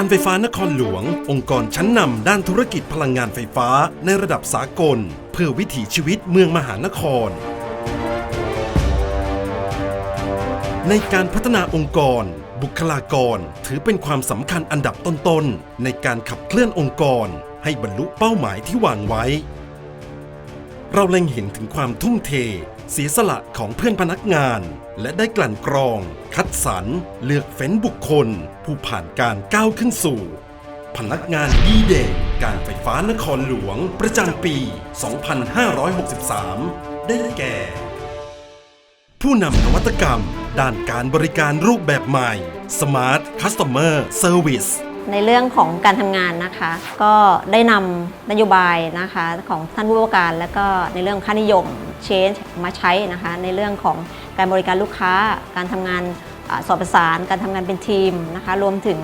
การไฟฟ้านครหลวง องค์กรชั้นนำด้านธุรกิจพลังงานไฟฟ้าในระดับสากล เพื่อวิถีชีวิตเมืองมหานคร ในการพัฒนาองค์กร บุคลากรถือเป็นความสำคัญอันดับต้นๆ ในการขับเคลื่อนองค์กร ให้บรรลุเป้าหมายที่วางไว้ เราเล็งเห็นถึงความทุ่มเท เสียสละของเพื่อนพนักงาน และได้กลั่นกรอง คัดสรรเลือกเฟ้นบุคคล ผู้ผ่านการก้าวขึ้นสู่ พนักงานดีเด่นการไฟฟ้านครหลวงประจำปี 2563 ได้แก่ ผู้นำนวัตกรรม ด้านการบริการรูปแบบใหม่ Smart Customer Service ในเรื่องของการทำงานนะคะ ก็ได้นำนโยบายนะคะของท่านผู้ว่าการ และก็ในเรื่องค่านิยม change มาใช้นะคะในเรื่องของการบริการลูกค้า การทำงานอสอบประสาน การทำงานเป็นทีมนะคะรวมถึง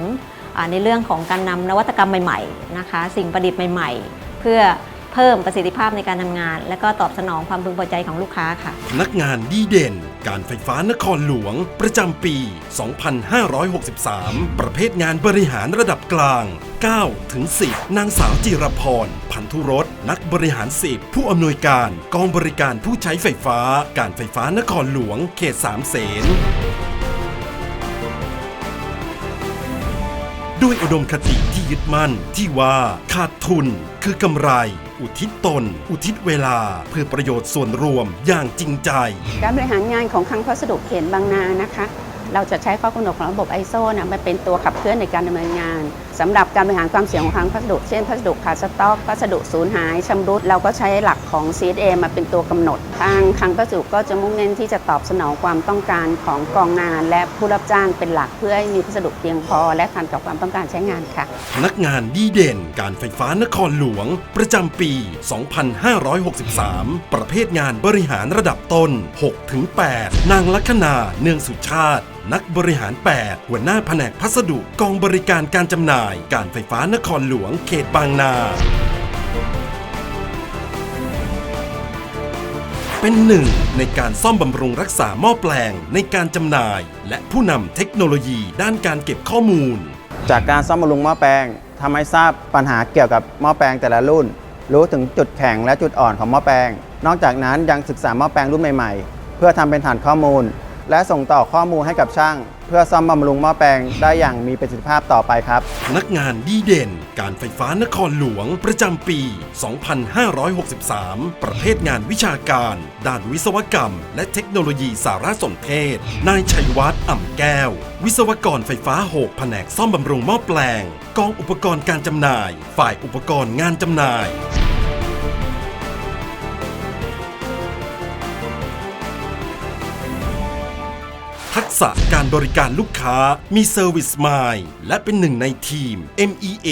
ในเรื่องของการนำนวัตกรรมใหม่ๆนะคะสิ่งประดิษฐ์ใหม่ ๆ เพื่อ เพิ่มประสิทธิภาพในการทำงาน และก็ตอบสนองความพึงพอใจของลูกค้าค่ะ พนักงานดีเด่น การไฟฟ้านครหลวง ประจำปี 2563 ประเภทงานบริหารระดับกลาง 9 ถึง 10 นางสาวจิรพร พันธุรสนักบริหาร10ผู้อำนวยการกองบริการผู้ใช้ไฟฟ้า การไฟฟ้านครหลวง เขต 3 เสนด้วยอุดมคติที่ยึดมั่นที่ว่าขาดทุนคือกำไร อุทิศตน อุทิศเวลา เพื่อประโยชน์ส่วนรวมอย่างจริงใจ การบริหารงานของคลังพัสดุเขตบางนานะคะ เราจะใช้ข้อกำหนดของระบบ ISO นะมาเป็นตัวขับเคลื่อนในการดำเนินงานสำหรับการบริหารความเสี่ยงของคลังพัสดุ เช่นพัสดุขาดสต็อกพัสดุสูญหายชำรุด เราก็ใช้หลักของ CSA มาเป็นตัวกำหนด ทางคลังพัสดุก็จะมุ่งเน้นที่จะตอบสนองความต้องการของกองงาน และผู้รับจ้างเป็นหลักเพื่อให้มีพัสดุเพียงพอ และทันกับความต้องการใช้งานค่ะ พนักงานดีเด่น การไฟฟ้านครหลวง ประจำปี 2563 ประเภทงานบริหารระดับต้น 6-8 นางลัคนาเนืองสุชาตินักบริหาร 8 หัวหน้าแผนกพัสดุกองบริการการจำหน่าย การไฟฟ้านครหลวงเขตบางนา เป็นหนึ่งในการซ่อมบำรุงรักษาหม้อแปลงในการจำหน่าย และผู้นำเทคโนโลยีด้านการเก็บข้อมูล จากการซ่อมบำรุงหม้อแปลงทำให้ทราบปัญหาเกี่ยวกับหม้อแปลงแต่ละรุ่น รู้ถึงจุดแข็งและจุดอ่อนของหม้อแปลง นอกจากนั้นยังศึกษาหม้อแปลงรุ่นใหม่ ๆ เพื่อทำเป็นฐานข้อมูล และส่งต่อข้อมูลให้กับช่าง เพื่อซ่อมบำรุงหม้อแปลงได้อย่างมีประสิทธิภาพต่อไปครับ พนักงานดีเด่น การไฟฟ้านครหลวงประจำปี 2563 ประเภทงานวิชาการ ด้านวิศวกรรม และเทคโนโลยีสารสนเทศ นายชัยวัฒน์อ่ำแก้ว วิศวกรไฟฟ้า 6 แผนกซ่อมบำรุงหม้อแปลง กองอุปกรณ์การจำหน่าย ฝ่ายอุปกรณ์งานจำหน่าย ษะการบริการลูกค้า มีเซอร์วิสมายและเป็นหนึ่งในทีม MEA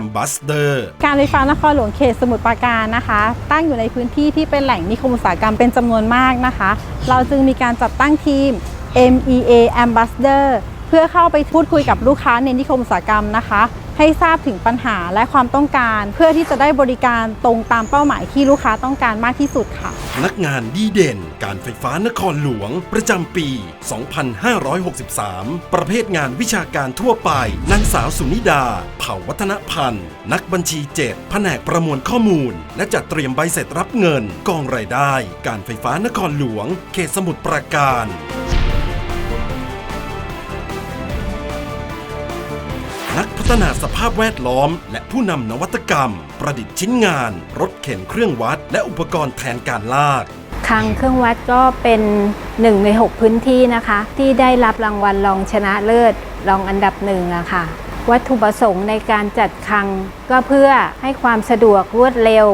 Ambassador การไฟฟ้านครหลวงเขตสมุทรปราการนะคะ ตั้งอยู่ในพื้นที่ที่เป็นแหล่งนิคมอุตสาหกรรมเป็นจำนวนมากนะคะ เราจึงมีการจัดตั้งทีม MEA Ambassador เพื่อเข้าไปพูดคุยกับลูกค้าในนิคมอุตสาหกรรมนะคะ ให้ทราบถึงปัญหาและความต้องการ เพื่อที่จะได้บริการตรงตามเป้าหมายที่ลูกค้าต้องการมากที่สุดค่ะพนักงานดีเด่น การไฟฟ้านครหลวง ประจำปี 2563 ประเภทงานวิชาการทั่วไปนางสาวสุนิดา เผ่าวัฒนพันธ์ นักบัญชี7แผนกประมวลข้อมูล และจัดเตรียมใบเสร็จรับเงิน กองรายได้ การไฟฟ้านครหลวง เขตสมุทรปราการ นักพัฒนาสภาพแวดล้อม และผู้นำนวัตกรรม ประดิษฐ์ชิ้นงาน รถเข็นเครื่องวัด และอุปกรณ์แทนการลากคลังเครื่องวัดก็เป็นหนึ่งใน 6 พื้นที่นะคะ ที่ได้รับรางวัลรองชนะเลิศรองอันดับหนึ่งอะค่ะ วัตถุประสงค์ในการจัดคลัง ก็เพื่อให้ความสะดวกรวดเร็ว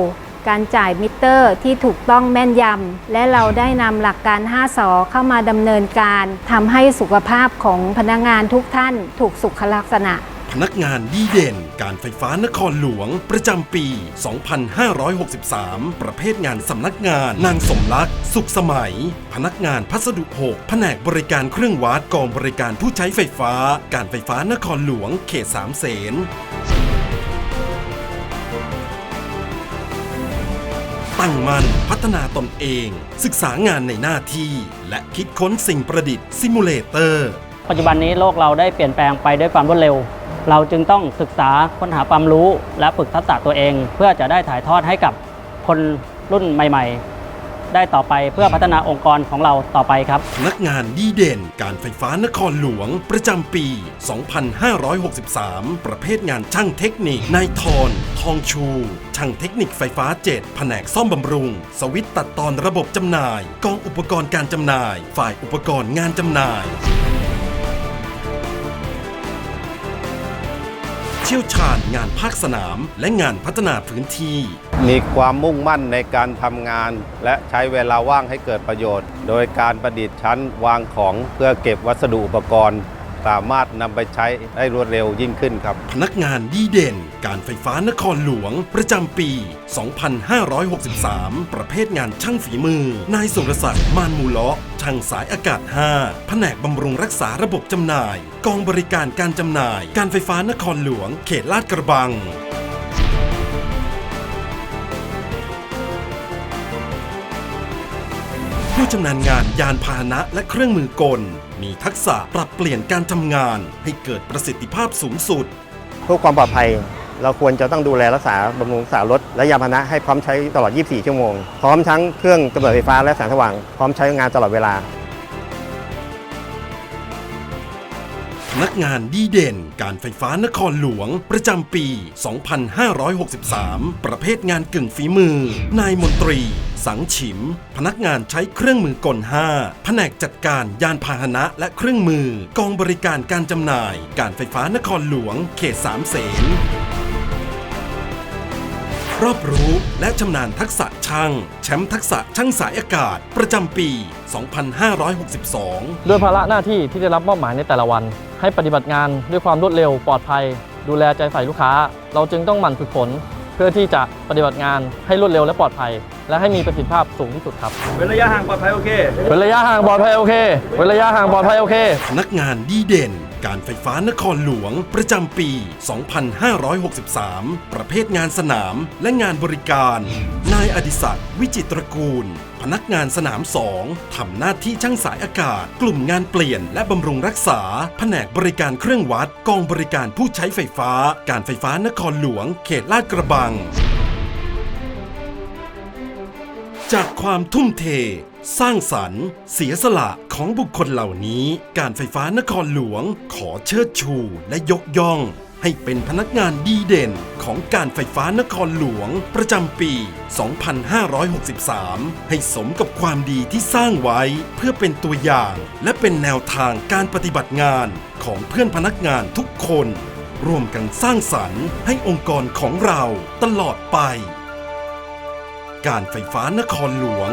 การจ่ายมิเตอร์ที่ถูกต้องแม่นยำและเราได้นำหลักการ 5สอเข้ามาดำเนินการทำให้สุขภาพของพนักงานทุกท่านถูกสุขลักษณะ นักงานดีเด่น การไฟฟ้านครหลวง ประจำปี 2563 ประเภทงานสำนักงาน นางสมรัก สุขสมัย พนักงานพัสดุ6แผนกบริการเครื่องวัดกองบริการผู้ใช้ไฟฟ้า การไฟฟ้านครหลวง เขตสามเสนตั้งมั่นพัฒนาตนเอง ศึกษางานในหน้าที่ และคิดค้นสิ่งประดิษฐ์ซิมูเลเตอร์ปัจจุบันนี้โลกเราได้เปลี่ยนแปลงไปด้วยความรวดเร็ว เราจึงต้องศึกษาค้นหาความรู้และฝึกทักษะตัวเอง เพื่อจะได้ถ่ายทอดให้กับคนรุ่นใหม่ ๆ ได้ต่อไปเพื่อพัฒนาองค์กรของเราต่อไปครับ พนักงานดีเด่น การไฟฟ้านครหลวง ประจำปี 2563 ประเภทงานช่างเทคนิคนายทรทองชู ช่างเทคนิคไฟฟ้า 7 แผนกซ่อมบำรุง สวิตตัดตอนระบบจำหน่าย กองอุปกรณ์การจำหน่าย ฝ่ายอุปกรณ์งานจำหน่าย เชี่ยวชาญงานภาคสนาม และงานพัฒนาพื้นที่ มีความมุ่งมั่นในการทำงาน และใช้เวลาว่างให้เกิดประโยชน์ โดยการประดิษฐ์ชั้นวางของเพื่อเก็บวัสดุอุปกรณ์ สามารถนำไปใช้ได้รวดเร็วยิ่งขึ้นครับ พนักงานดีเด่น การไฟฟ้านครหลวง ประจำปี 2563 ประเภทงานช่างฝีมือ นายสุรศักดิ์มานมูเลาะช่างสายอากาศ 5 แผนกบำรุงรักษาระบบจำหน่าย กองบริการการจำหน่าย การไฟฟ้านครหลวง เขตลาดกระบัง ผู้ชำนาญงานยานพาหนะและเครื่องมือกล มีทักษะปรับเปลี่ยนการทำงาน ให้เกิดประสิทธิภาพสูงสุด เพื่อความปลอดภัย เราควรจะต้องดูแลรักษาบำรุงรักษารถและยานพาหนะให้พร้อมใช้ตลอด 24 ชั่วโมง พร้อมทั้งเครื่องกำเนิดไฟฟ้าและแสงสว่าง พร้อมใช้งานตลอดเวลาพนักงานดีเด่น การไฟฟ้านครหลวง ประจำปี 2563 ประเภทงานกึ่งฝีมือ นายมนตรี สังฉิม พนักงานใช้เครื่องมือกล5แผนกจัดการยานพาหนะและเครื่องมือ กองบริการการจำหน่าย การไฟฟ้านครหลวง เขตสามเสนรอบรู้และชำนาญทักษะช่าง แชมป์ทักษะช่างสายอากาศ ประจำปี 2562 ด้วยภาระหน้าที่ที่ได้รับมอบหมายในแต่ละวัน ให้ปฏิบัติงานด้วยความรวดเร็วปลอดภัย ดูแลใจใส่ลูกค้า เราจึงต้องหมั่นฝึกฝน เพื่อที่จะปฏิบัติงานให้รวดเร็วและปลอดภัย และให้มีประสิทธิภาพสูงที่สุดครับ เว้นระยะห่างปลอดภัยโอเค เว้นระยะห่างปลอดภัยโอเค เว้นระยะห่างปลอดภัยโอเค พนักงานดีเด่น การไฟฟ้านครหลวง ประจำปี 2563 ประเภทงานสนามและงานบริการ นายอดิศักดิ์วิจิตรกูล พนักงานสนาม 2 ทำหน้าที่ช่างสายอากาศ กลุ่มงานเปลี่ยนและบำรุงรักษา แผนกบริการเครื่องวัด กองบริการผู้ใช้ไฟฟ้า การไฟฟ้านครหลวง เขตลาดกระบัง จากความทุ่มเท สร้างสรรค์ เสียสละของบุคคลเหล่านี้ การไฟฟ้านครหลวง ขอเชิดชูและยกย่อง ให้เป็นพนักงานดีเด่นของการไฟฟ้านครหลวง ประจำปี 2563 ให้สมกับความดีที่สร้างไว้เพื่อเป็นตัวอย่าง และเป็นแนวทางการปฏิบัติงานของเพื่อนพนักงานทุกคน ร่วมกันสร้างสรรค์ให้องค์กรของเราตลอดไป การไฟฟ้านครหลวง